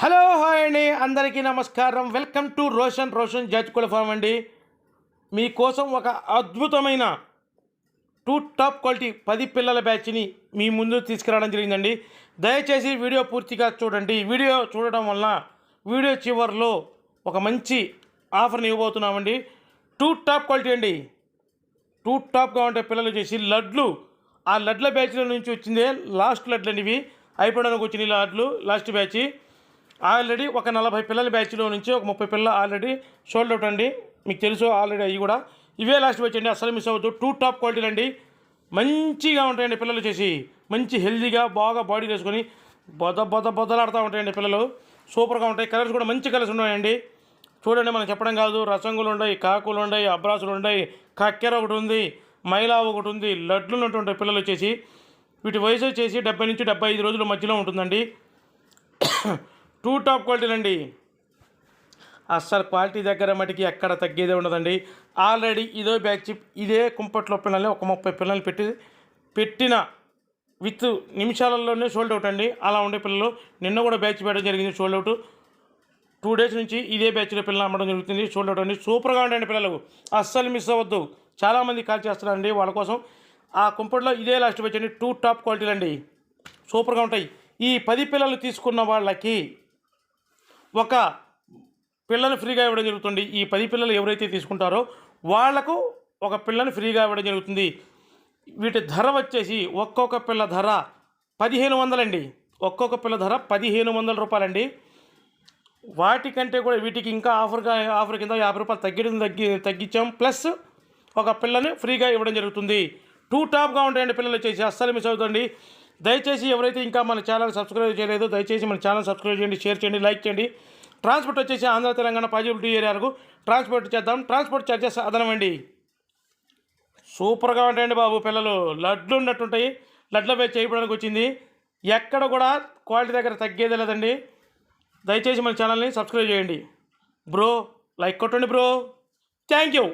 Hello hi అండి. అందరికీ నమస్కారం. Welcome to Roshan. రోషన్ జడ్జ్ కుల ఫామ్ అండి. మీకోసం ఒక అద్భుతమైన టూ టాప్ క్వాలిటీ పది పిల్లల బ్యాచ్ని మీ ముందు తీసుకురావడం జరిగిందండి. దయచేసి వీడియో పూర్తిగా చూడండి. వీడియో చూడడం వల్ల వీడియో చివరిలో ఒక మంచి ఆఫర్ని ఇవ్వబోతున్నామండి. టూ టాప్ క్వాలిటీ అండి. టూ టాప్గా ఉండే పిల్లలు చేసి లడ్లు. ఆ లడ్ల బ్యాచ్ల నుంచి వచ్చిందే లాస్ట్ లడ్లు అండి ఇవి. అయిపోవడానికి వచ్చిన లడ్లు. Last batch. ఆల్రెడీ ఒక నలభై పిల్లల బ్యాచ్లో నుంచి ఒక ముప్పై పిల్లలు ఆల్రెడీ షోల్డ్ అవుట్ అండి. మీకు తెలుసు ఆల్రెడీ అవి కూడా. ఇవే లాస్ట్ బ్యాచ్ అండి. అసలు మిస్ అవ్వద్దు. టూ టాప్ క్వాలిటీలు అండి. మంచిగా ఉంటాయండి పిల్లలు చేసి. మంచి హెల్దీగా బాగా బాడీ వేసుకొని బొద బొద బొదలాడుతూ ఉంటాయండి పిల్లలు. సూపర్గా ఉంటాయి. కలర్స్ కూడా మంచి కలర్స్ ఉన్నాయండి. చూడండి మనం చెప్పడం కాదు. రసంగులు ఉన్నాయి కాకులు ఉన్నాయి అబ్రాసులు ఉన్నాయి కక్కెర ఒకటి ఉంది మైలా ఒకటి ఉంది లడ్లు ఉన్నటువంటి పిల్లలు వచ్చేసి వీటి వయసు వచ్చేసి డెబ్బై నుంచి డెబ్బై ఐదు రోజుల మధ్యలో ఉంటుందండి. టూ టాప్ క్వాలిటీలండి. అస్సలు క్వాలిటీ దగ్గర మటుకి ఎక్కడ తగ్గేదే ఉండదండి. ఆల్రెడీ ఇదే బ్యాచ్ ఇదే కుంపట్లో పిల్లల్ని ఒక ముప్పై పిల్లల్ని పెట్టి పెట్టిన విత్ నిమిషాలలోనే సోల్డ్ అవుట్ అండి. అలా ఉండే పిల్లలు నిన్న కూడా బ్యాచ్ పెట్టడం జరిగింది సోల్డ్ అవుట్. టూ డేస్ నుంచి ఇదే బ్యాచ్లో పిల్లలు అమ్మడం జరుగుతుంది సోల్డ్ అవుట్ అండి. సూపర్గా ఉండండి పిల్లలు. అస్సలు మిస్ అవ్వద్దు. చాలామంది కాల్ చేస్తారండి వాళ్ళ కోసం. ఆ కుంపట్లో ఇదే లాస్ట్ బ్యాచ్ అండి. టూ టాప్ క్వాలిటీలు అండి సూపర్గా ఉంటాయి. ఈ పది పిల్లలు తీసుకున్న వాళ్ళకి ఒక పిల్లని ఫ్రీగా ఇవ్వడం జరుగుతుంది. ఈ పది పిల్లలు ఎవరైతే తీసుకుంటారో వాళ్ళకు ఒక పిల్లని ఫ్రీగా ఇవ్వడం జరుగుతుంది. వీటి ధర వచ్చేసి ఒక్కొక్క పిల్ల ధర పదిహేను వందలండి. ఒక్కొక్క పిల్ల ధర పదిహేను వందల రూపాయలండి. వాటికంటే కూడా వీటికి ఇంకా ఆఫర్గా ఆఫర్ కింద యాభై రూపాయలు తగ్గడం తగ్గి తగ్గించాం. ప్లస్ ఒక పిల్లని ఫ్రీగా ఇవ్వడం జరుగుతుంది. టూ టాప్గా ఉంటాయండి పిల్లలు వచ్చేసి. అస్సలు మిస్ అవుతుంది దయచేసి ఎవరైతే ఇంకా మన ఛానల్ సబ్స్క్రైబ్ చేయలేదో దయచేసి మన ఛానల్ సబ్స్క్రైబ్ చేయండి షేర్ చేయండి లైక్ చేయండి. ట్రాన్స్పోర్ట్ వచ్చేసి ఆంధ్ర తెలంగాణ పాజిబిలిటీ ఏరియాలకు ట్రాన్స్పోర్ట్ చేద్దాం. ట్రాన్స్పోర్ట్ ఛార్జెస్ అదనమండి సూపర్గా ఉంటాయండి బాబు పిల్లలు. లడ్లు ఉన్నట్టుంటాయి. లడ్ల పై చేయడానికి వచ్చింది. ఎక్కడ కూడా క్వాలిటీ దగ్గర తగ్గేదే లేదండి. దయచేసి మన ఛానల్ని సబ్స్క్రైబ్ చేయండి. బ్రో లైక్ కొట్టండి బ్రో. Thank you.